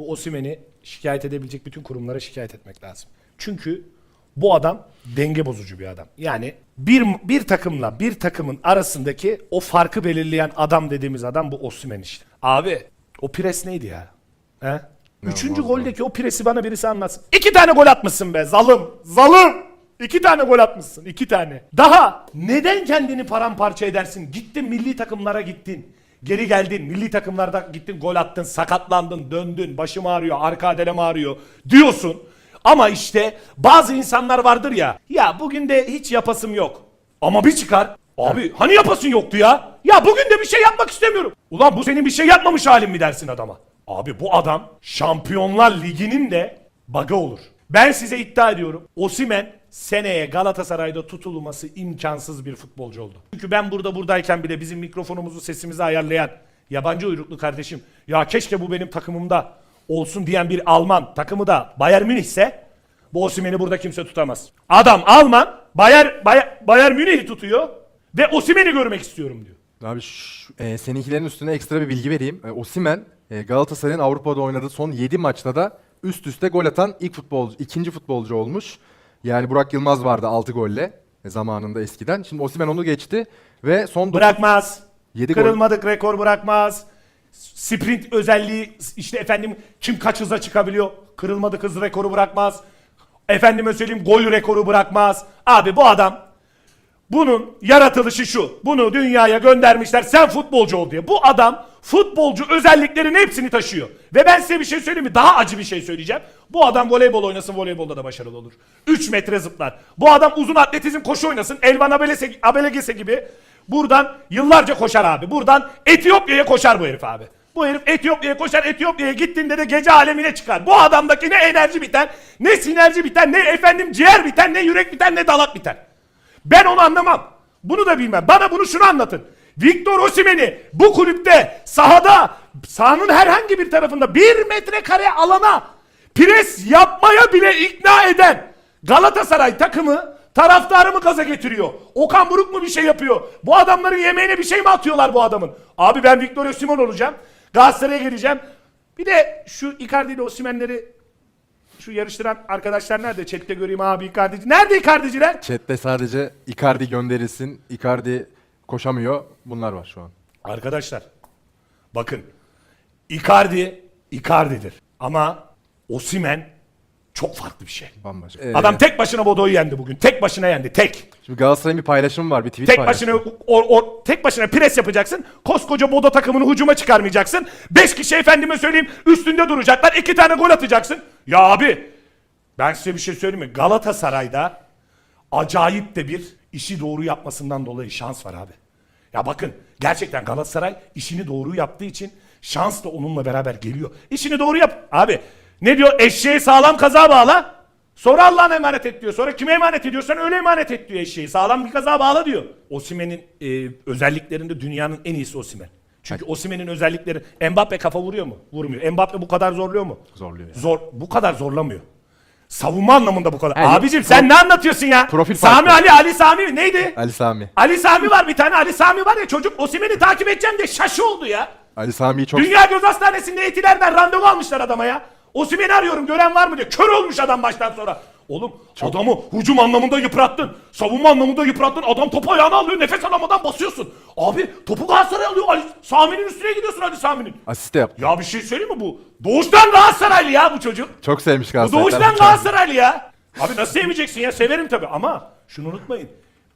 bu Osimhen'i şikayet edebilecek bütün kurumlara şikayet etmek lazım. Çünkü bu adam denge bozucu bir adam. Yani bir bir takımla bir takımın arasındaki o farkı belirleyen adam dediğimiz adam bu Osimhen işte. Abi o pres neydi ya? He? Üçüncü goldeki o presi bana birisi anlatsın. İki tane gol atmışsın be zalım. Zalım. İki tane gol atmışsın. iki tane. Daha neden kendini paramparça edersin? Gittin milli takımlara gittin. Geri geldin. Milli takımlarda gittin gol attın. Sakatlandın. Döndün. Başım ağrıyor. Arka adelem ağrıyor. Diyorsun. Ama işte bazı insanlar vardır ya. Ya bugün de hiç yapasım yok. Ama bir çıkar. Abi hani yapasın yoktu ya? Ya bugün de bir şey yapmak istemiyorum. Ulan bu senin bir şey yapmamış halin mi dersin adama? Abi bu adam Şampiyonlar Ligi'nin de bug'ı olur. Ben size iddia ediyorum. Osimen seneye Galatasaray'da tutulması imkansız bir futbolcu oldu. Çünkü ben burada buradayken bile bizim mikrofonumuzu sesimizi ayarlayan yabancı uyruklu kardeşim ya keşke bu benim takımımda olsun diyen bir Alman takımı da Bayern Münih ise bu Osimhen'i burada kimse tutamaz. Adam Alman Bayern, Bayern, Bayern Münih'i tutuyor ve Osimhen'i görmek istiyorum diyor. Abi şu, e, seninkilerin üstüne ekstra bir bilgi vereyim. E, Osimen e, Galatasaray'ın Avrupa'da oynadığı son 7 maçta da üst üste gol atan ilk futbolcu, ikinci futbolcu olmuş. Yani Burak Yılmaz vardı 6 golle e, zamanında eskiden. Şimdi Osimen onu geçti ve son Bırakmaz. Yedi gol. Kırılmadık rekor bırakmaz. Sprint özelliği işte efendim kim kaç hıza çıkabiliyor? Kırılmadık hız rekoru bırakmaz. Efendime söyleyeyim gol rekoru bırakmaz. Abi bu adam bunun yaratılışı şu. Bunu dünyaya göndermişler sen futbolcu ol diye. Bu adam futbolcu özelliklerin hepsini taşıyor. Ve ben size bir şey söyleyeyim mi? Daha acı bir şey söyleyeceğim. Bu adam voleybol oynasın voleybolda da başarılı olur. 3 metre zıplar. Bu adam uzun atletizm koşu oynasın. Elvan Abelese, Abelegese gibi buradan yıllarca koşar abi. Buradan Etiyopya'ya koşar bu herif abi. Bu herif Etiyopya'ya koşar. Etiyopya'ya gittiğinde de gece alemine çıkar. Bu adamdaki ne enerji biter, ne sinerji biter, ne efendim ciğer biter, ne yürek biter, ne dalak biter. Ben onu anlamam. Bunu da bilmem. Bana bunu şunu anlatın. Victor Osimhen'i bu kulüpte sahada sahanın herhangi bir tarafında bir metrekare alana pres yapmaya bile ikna eden Galatasaray takımı taraftarı mı gaza getiriyor? Okan Buruk mu bir şey yapıyor? Bu adamların yemeğine bir şey mi atıyorlar bu adamın? Abi ben Victor Osimhen olacağım. Galatasaray'a geleceğim. Bir de şu Icardi ile Osimhen'leri şu yarıştıran arkadaşlar nerede? Chat'te göreyim abi Icardi'ci. Nerede Icardi'ciler? chatte sadece Icardi gönderilsin. Icardi koşamıyor. Bunlar var şu an. Arkadaşlar bakın Icardi Icardi'dir. Ama Osimen çok farklı bir şey. Bambaşka. Ee, Adam tek başına Bodo'yu yendi bugün. Tek başına yendi. Tek. Şimdi Galatasaray'ın bir paylaşımı var. Bir tweet Tek paylaştı. başına o, o- tek başına pres yapacaksın. Koskoca Bodo takımını hücuma çıkarmayacaksın. Beş kişi efendime söyleyeyim üstünde duracaklar. iki tane gol atacaksın. Ya abi ben size bir şey söyleyeyim mi? Galatasaray'da acayip de bir işi doğru yapmasından dolayı şans var abi. Ya bakın gerçekten Galatasaray işini doğru yaptığı için şans da onunla beraber geliyor. İşini doğru yap. Abi ne diyor? Eşeği sağlam kaza bağla. Sonra Allah'ına emanet et diyor. Sonra kime emanet ediyorsan öyle emanet et diyor eşeği. Sağlam bir kaza bağla diyor. Osimhen'in e, özelliklerinde dünyanın en iyisi Osimhen. Çünkü Osimhen'in özellikleri Mbappe kafa vuruyor mu? Vurmuyor. Mbappe bu kadar zorluyor mu? Zorluyor ya. Zor bu kadar zorlamıyor. Savunma anlamında bu kadar. Yani Abicim sen ne anlatıyorsun ya? profil Sami farklı. Ali Ali Sami neydi? Ali Sami. Ali Sami var bir tane Ali Sami var ya çocuk Osimhen'i takip edeceğim diye şaşı oldu ya. Ali Sami'yi çok Dünya Göz Hastanesi'nde etilerden randevu almışlar adama ya. Osimhen'i arıyorum gören var mı diyor. Kör olmuş adam baştan sonra. Oğlum adamı hücum anlamında yıprattın. Savunma anlamında yıprattın. Adam topu ayağına alıyor nefes alamadan basıyorsun. Abi topu Galatasaray alıyor. Ali Sami'nin üstüne gidiyorsun Ali Sami'nin. asist de yaptı. Ya bir şey söyleyeyim mi bu? Doğuştan Galatasaraylı ya bu çocuk. Çok sevmiş Bu Galatasaray. doğuştan. Galatasaraylı ya. Abi nasıl sevmeyeceksin ya? Severim tabii ama şunu unutmayın.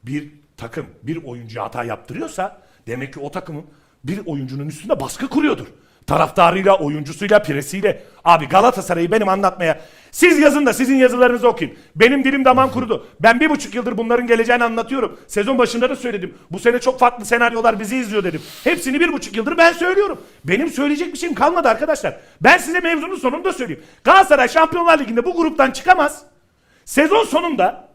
Bir takım bir oyuncu hata yaptırıyorsa demek ki o takımın bir oyuncunun üstünde baskı kuruyordur. Taraftarıyla, oyuncusuyla, presiyle. Abi Galatasaray'ı benim anlatmaya. Siz yazın da sizin yazılarınızı okuyun. Benim dilim damağım kurudu. Ben bir buçuk yıldır bunların geleceğini anlatıyorum. Sezon başında da söyledim. Bu sene çok farklı senaryolar bizi izliyor dedim. Hepsini bir buçuk yıldır ben söylüyorum. Benim söyleyecek bir şeyim kalmadı arkadaşlar. Ben size mevzunun sonunda söyleyeyim. Galatasaray Şampiyonlar Ligi'nde bu gruptan çıkamaz. Sezon sonunda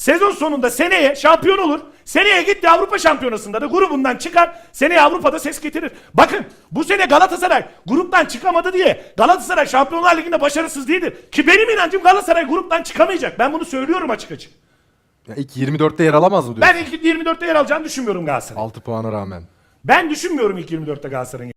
sezon sonunda seneye şampiyon olur. Seneye gitti Avrupa Şampiyonası'nda da grubundan çıkar. Seneye Avrupa'da ses getirir. Bakın bu sene Galatasaray gruptan çıkamadı diye Galatasaray Şampiyonlar Ligi'nde başarısız değildir. Ki benim inancım Galatasaray gruptan çıkamayacak. Ben bunu söylüyorum açık açık. Ya ilk 24'te yer alamaz mı diyorsun? Ben ilk 24'te yer alacağını düşünmüyorum Galatasaray'ın. 6 puana rağmen. Ben düşünmüyorum ilk 24'te Galatasaray'ın